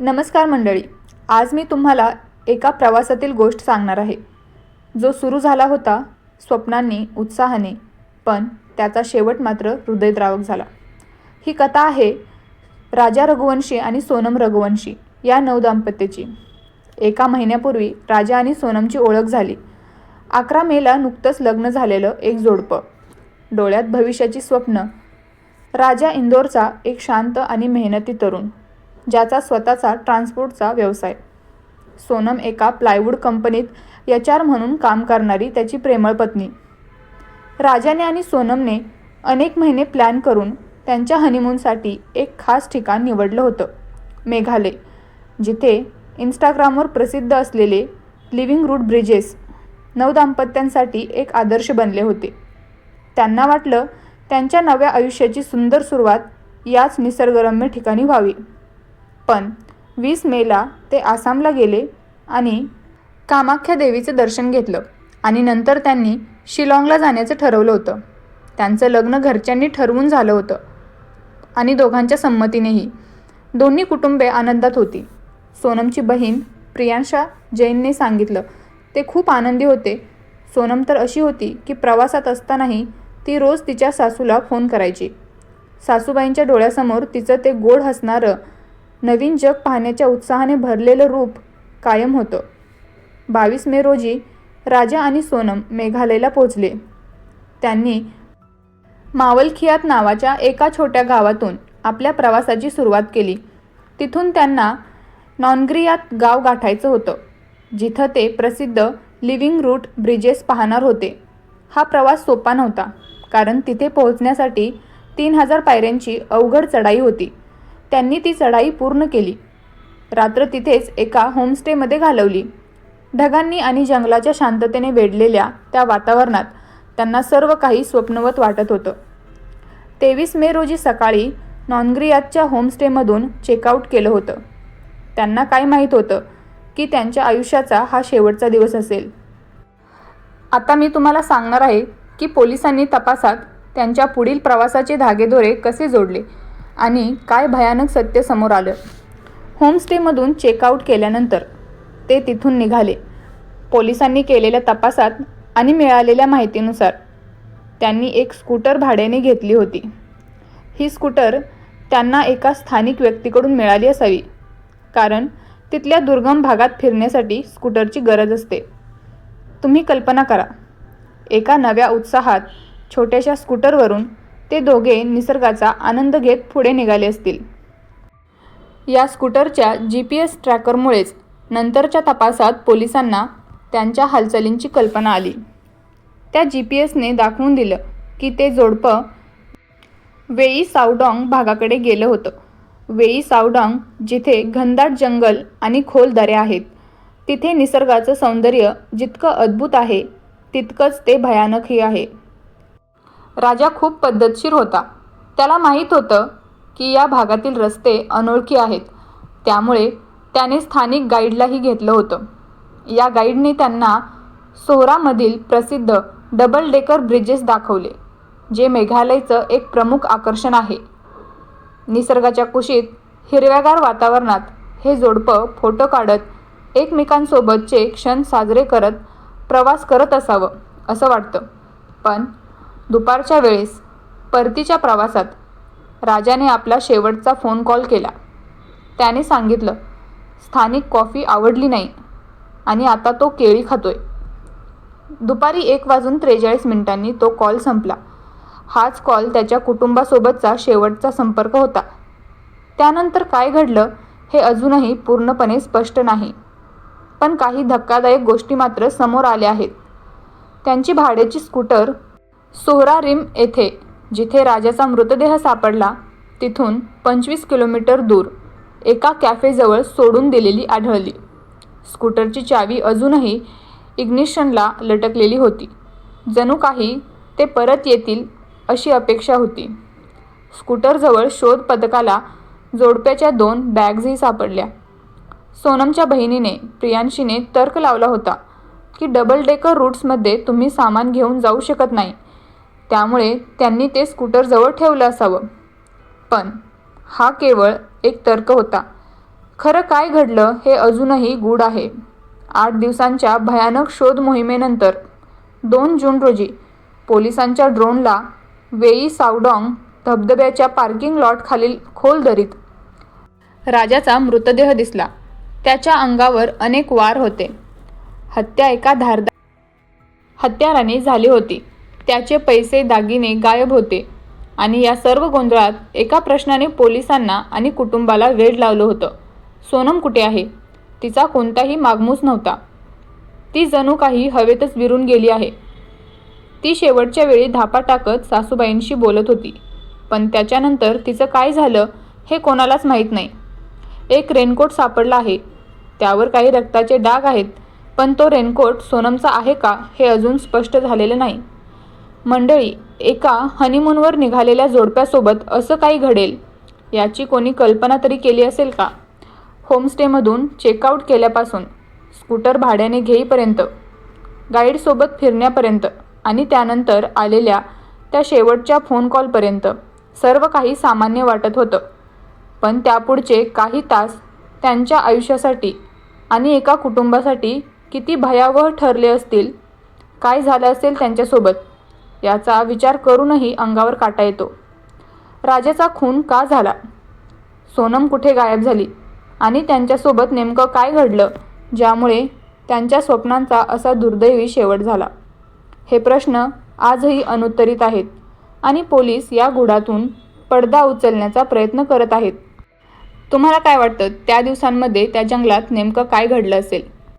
नमस्कार मंडळी आज मी तुम्हाला एका प्रवासातील गोष्ट सांगणार आहे. जो सुरू झाला होता स्वप्नांनी उत्साहाने पण त्याचा शेवट मात्र हृदयद्रावक झाला. ही कथा आहे राजा रघुवंशी आणि सोनम रघुवंशी या नवदाम्पत्याची एका महिन्यापूर्वी राजा आणि सोनमची ओळख झाली. अकरा मेला नुकतंच लग्न झालेलं एक जोडपं. डोळ्यात भविष्याची स्वप्न. राजा इंदोरचा एक शांत आणि मेहनती तरुण. ज्याचा स्वतःचा ट्रान्सपोर्टचा व्यवसाय. सोनम एका प्लायवूड कंपनीत एच आर म्हणून काम करणारी त्याची प्रेमळ पत्नी. राजाने आणि सोनमने अनेक महिने प्लॅन करून त्यांच्या हनीमूनसाठी एक खास ठिकाण निवडलं होतं मेघालय जिथे इंस्टाग्रामवर प्रसिद्ध असलेले लिव्हिंग रूट ब्रिजेस नवदाम्पत्यांसाठी एक आदर्श बनले होते. त्यांना वाटलं त्यांच्या नव्या आयुष्याची सुंदर सुरुवात याच निसर्गरम्य ठिकाणी व्हावी. पण वीस मेला ते आसामला गेले आणि कामाख्या देवीचे दर्शन घेतलं आणि नंतर त्यांनी शिलाँगला जाण्याचं ठरवलं होतं. त्यांचं लग्न घरच्यांनी ठरवून झालं होतं आणि दोघांच्या संमतीनेही. दोन्ही कुटुंबे आनंदात होती. सोनमची बहीण प्रियांशा जैनने सांगितलं ते खूप आनंदी होते. सोनम तर अशी होती की प्रवासात असतानाही ती रोज तिच्या सासूला फोन करायची. सासूबाईंच्या डोळ्यासमोर तिचं ते गोड हसणारं नवीन जग पाहण्याच्या उत्साहाने भरलेलं रूप कायम होतं. बावीस मे रोजी राजा आणि सोनम मेघालयला पोचले त्यांनी मावलखियात नावाच्या एका छोट्या गावातून आपल्या प्रवासाची सुरुवात केली. तिथून त्यांना नॉनग्रियात गाव गाठायचं होतं जिथं ते प्रसिद्ध लिव्हिंग रूट ब्रिजेस पाहणार होते. हा प्रवास सोपा नव्हता कारण तिथे पोहोचण्यासाठी तीन हजार पायऱ्यांची अवघड चढाई होती. त्यांनी ती चढाई पूर्ण केली. रात्र तिथेच एका होमस्टेमध्ये घालवली. ढगांनी आणि जंगलाच्या शांततेने वेढलेल्या त्या वातावरणात त्यांना सर्व काही स्वप्नवत वाटत होतं. तेवीस मे रोजी सकाळी नॉनग्रियातच्या होमस्टेमधून चेकआउट केलं होतं. त्यांना काय माहीत होतं की त्यांच्या आयुष्याचा हा शेवटचा दिवस असेल. आता मी तुम्हाला सांगणार आहे की पोलिसांनी तपासात त्यांच्या पुढील प्रवासाचे धागेदोरे कसे जोडले. आणि काय भयानक सत्य समोर आलं. होमस्टेमधून चेकआउट केल्यानंतर ते तिथून निघाले. पोलिसांनी केलेल्या तपासात आणि मिळालेल्या माहितीनुसार त्यांनी एक स्कूटर भाड्याने घेतली होती. ही स्कूटर त्यांना एका स्थानिक व्यक्तीकडून मिळाली असावी कारण तिथल्या दुर्गम भागात फिरण्यासाठी स्कूटरची गरज असते. तुम्ही कल्पना करा एका नव्या उत्साहात छोट्याशा स्कूटरवरून ते दोघे निसर्गाचा आनंद घेत पुढे निघाले असतील. या स्कूटरच्या जी पी एस ट्रॅकरमुळेच नंतरच्या तपासात पोलिसांना त्यांच्या हालचालींची कल्पना आली. त्या जी पी एसने दाखवून दिलं की ते जोडपं वेई सावडॉंग भागाकडे गेलं होतं. वेई सावडॉंग जिथे घनदाट जंगल आणि खोल दऱ्या आहेत तिथे निसर्गाचं सौंदर्य जितकं अद्भुत आहे तितकंच ते भयानकही आहे. राजा खूप पद्धतशीर होता. त्याला माहीत होतं की या भागातील रस्ते अनोळखी आहेत. त्यामुळे त्याने स्थानिक गाईडलाही घेतलं होतं. या गाईडने त्यांना सोहरामधील प्रसिद्ध डबल डेकर ब्रिजेस दाखवले जे मेघालयचं एक प्रमुख आकर्षण आहे. निसर्गाच्या कुशीत हिरव्यागार वातावरणात हे जोडपं फोटो काढत एकमेकांसोबतचे क्षण साजरे करत प्रवास करत असावं असं वाटतं. पण दुपारच्या वेळेस परतीच्या प्रवासात राजाने आपला शेवटचा फोन कॉल केला. त्याने सांगितलं स्थानिक कॉफी आवडली नाही आणि आता तो केळी खातोय. दुपारी एक वाजून त्रेचाळीस मिनिटांनी तो कॉल संपला. हाच कॉल त्याच्या कुटुंबासोबतचा शेवटचा संपर्क होता. त्यानंतर काय घडलं हे अजूनही पूर्णपणे स्पष्ट नाही पण काही धक्कादायक गोष्टी मात्र समोर आल्या आहेत. त्यांची भाड्याची स्कूटर सोहरा रिम येथे जिथे राजाचा मृतदेह सापडला तिथून पंचवीस किलोमीटर दूर एका कॅफेजवळ सोडून दिलेली आढळली. स्कूटरची चावी अजूनही इग्निशनला लटकलेली होती. जणू काही ते परत येतील अशी अपेक्षा होती. स्कूटरजवळ शोध पथकाला जोडप्याच्या दोन बॅग्जही सापडल्या. सोनमच्या बहिणीने प्रियांशीने तर्क लावला होता की डबल डेकर रूट्समध्ये तुम्ही सामान घेऊन जाऊ शकत नाही. त्यामुळे त्यांनी ते स्कूटरजवळ ठेवलं असावं. पण हा केवळ एक तर्क होता. खरं काय घडलं हे अजूनही गूढ आहे. आठ दिवसांच्या भयानक शोध मोहिमेनंतर दोन जून रोजी पोलिसांच्या ड्रोनला वेई सावडॉंग धबधब्याच्या पार्किंग लॉट खालील खोल दरीत राजाचा मृतदेह दिसला. त्याच्या अंगावर अनेक वार होते. हत्या एका धारदार हत्याराने झाली होती. त्याचे पैसे दागिने गायब होते आणि या सर्व गोंधळात एका प्रश्नाने पोलिसांना आणि कुटुंबाला वेड लावलं होतं. सोनम कुठे आहे? तिचा कोणताही मागमूस नव्हता. ती जणू काही हवेतच विरून गेली आहे. ती शेवटच्या वेळी धापा टाकत सासूबाईंशी बोलत होती. पण त्याच्यानंतर तिचं काय झालं हे कोणालाच माहीत नाही. एक रेनकोट सापडला आहे. त्यावर काही रक्ताचे डाग आहेत. पण तो रेनकोट सोनमचा आहे का हे अजून स्पष्ट झालेलं नाही. मंडळी एका हनीमूनवर निघालेल्या जोडप्यासोबत असं काही घडेल याची कोणी कल्पना तरी केली असेल का? होमस्टेमधून चेकआउट केल्यापासून स्कूटर भाड्याने घेईपर्यंत गाईडसोबत फिरण्यापर्यंत आणि त्यानंतर आलेल्या त्या शेवटच्या फोन कॉलपर्यंत सर्व काही सामान्य वाटत होतं. पण त्यापुढचे काही तास त्यांच्या आयुष्यासाठी आणि एका कुटुंबासाठी किती भयावह ठरले असतील? काय झालं असेल त्यांच्यासोबत? याचा विचार करूनही अंगावर काटा येतो. राजाचा खून का झाला? सोनम कुठे गायब झाली? आणि त्यांच्यासोबत नेमकं काय घडलं? ज्यामुळे त्यांच्या स्वप्नांचा असा दुर्दैवी शेवट झाला. हे प्रश्न आजही अनुत्तरित आहेत आणि पोलीस या गुढातून पडदा उचलण्याचा प्रयत्न करत आहेत. तुम्हाला काय वाटतं? त्या दिवसांमध्ये त्या जंगलात नेमकं काय घडलं असेल?